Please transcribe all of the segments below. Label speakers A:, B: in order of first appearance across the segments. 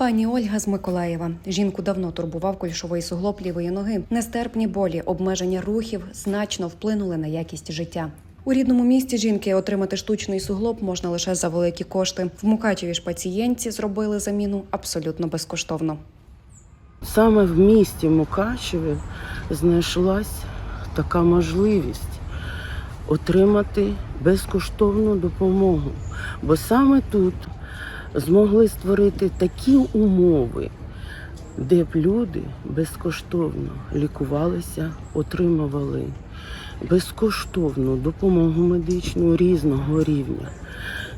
A: Пані Ольга з Миколаєва. Жінку давно турбував кульшовий суглоб лівої ноги. Нестерпні болі, обмеження рухів значно вплинули на якість життя. У рідному місті жінки отримати штучний суглоб можна лише за великі кошти. В Мукачеві ж пацієнтці зробили заміну абсолютно безкоштовно.
B: Саме в місті Мукачеві знайшлась така можливість отримати безкоштовну допомогу. Бо саме тут змогли створити такі умови, де б люди безкоштовно лікувалися, отримували безкоштовну допомогу медичну різного рівня.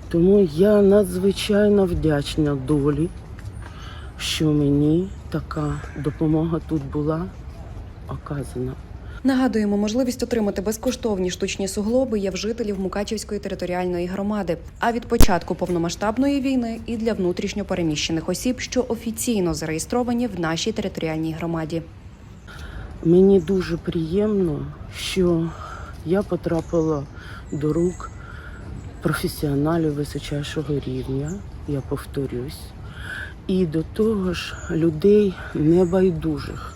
B: Тому я надзвичайно вдячна долі, що мені така допомога тут була оказана.
A: Нагадуємо, можливість отримати безкоштовні штучні суглоби є в жителів Мукачівської територіальної громади. А від початку повномасштабної війни і для внутрішньо переміщених осіб, що офіційно зареєстровані в нашій територіальній громаді.
B: Мені дуже приємно, що я потрапила до рук професіоналів височайшого рівня, я повторюсь, і до того ж людей небайдужих.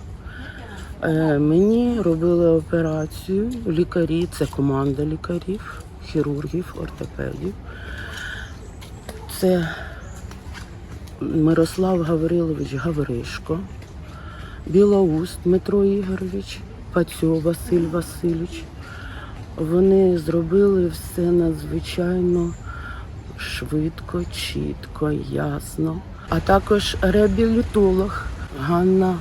B: Е, Мені робили операцію лікарі, це команда лікарів, хірургів, ортопедів. Це Мирослав Гаврилович Гавришко, Білоуст Дмитро Ігорович, Пацьо Василь Васильович. Вони зробили все надзвичайно швидко, чітко, ясно. А також реабілітолог Ганна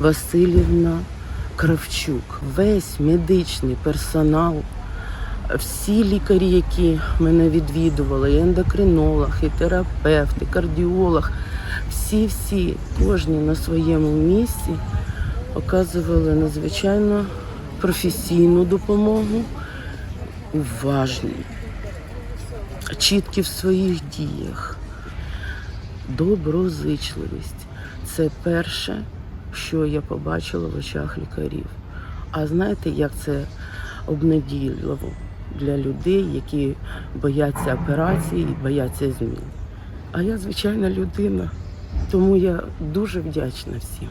B: Васильівна Кравчук, весь медичний персонал, всі лікарі, які мене відвідували, і ендокринолог, і терапевт, і кардіолог, всі-всі, кожні на своєму місці оказували надзвичайно професійну допомогу, уважні, чіткі в своїх діях, доброзичливість. Це перше, що я побачила в очах лікарів. А знаєте, як це обнадійливо для людей, які бояться операції і бояться змін. А я звичайна людина, тому я дуже вдячна всім.